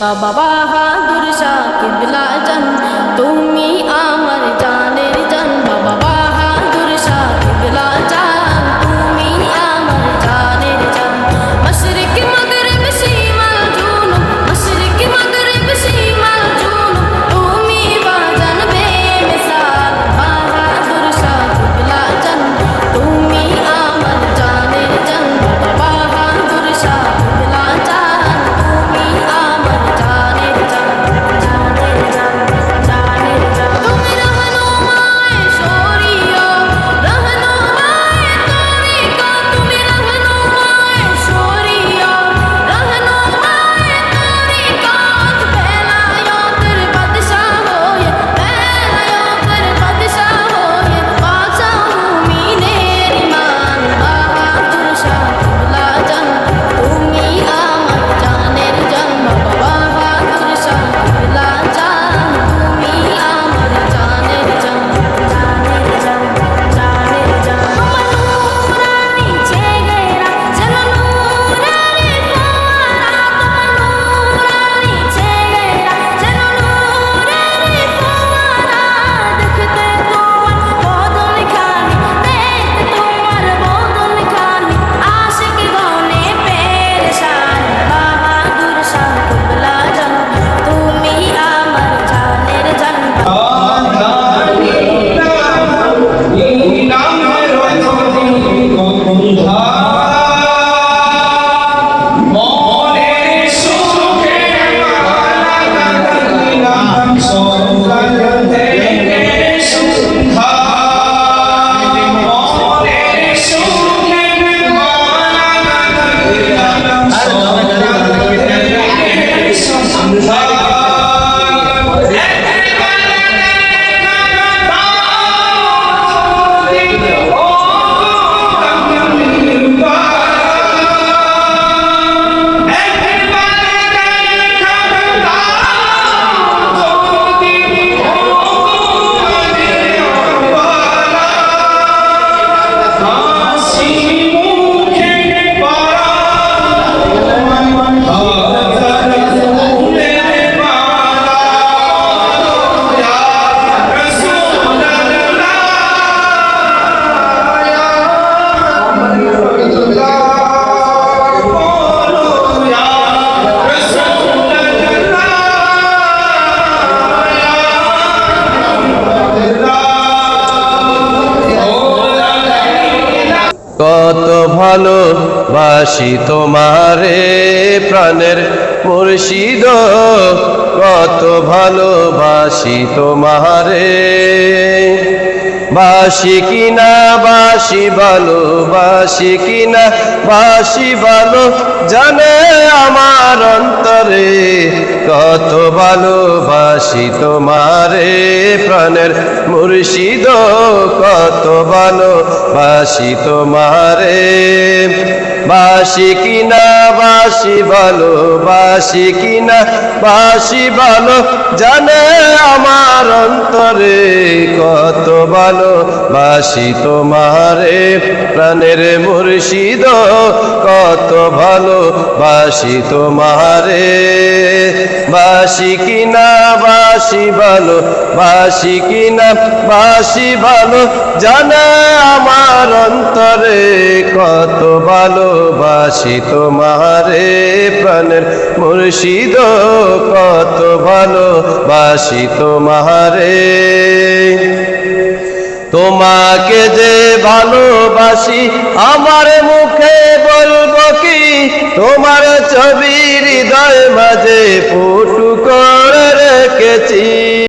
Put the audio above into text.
বাবা বাহাদুর শাহ কিবলা জান তুমি আমার জান। কত ভালো তোমারে প্রাণের মুর্শিদ। কত ভালোবাসি তোমারে। বাসি কিনা, বাসি ভালো বাসি কিনা, বাসি ভালো জানে আমার অন্তরে কত ভালোবাসি তোমারে প্রাণের মুর্শিদ, কত ভালোবাসি তোমারে। বাসি কিনা, বাসি ভালো বাসি কিনা, বাসি ভালো জানে আমার অন্তরে কত ভালো বাসি তোমারে প্রাণের মুর্শিদ, কত ভালো বাসি তোমারে। বাসি কিনা বাসি ভালো বাসি কিনা বাসি ভালো, জানা আমার অন্তরে কত ভালো বাসি তোমারে। প্রাণের মুর্শিদ, কত ভালো বাসি তোমারে। তোমাকে যে ভালোবাসি আমার মুখে বলব কি? তোমার ছবি হৃদয় মাঝে ফুটু করে রেখেছি।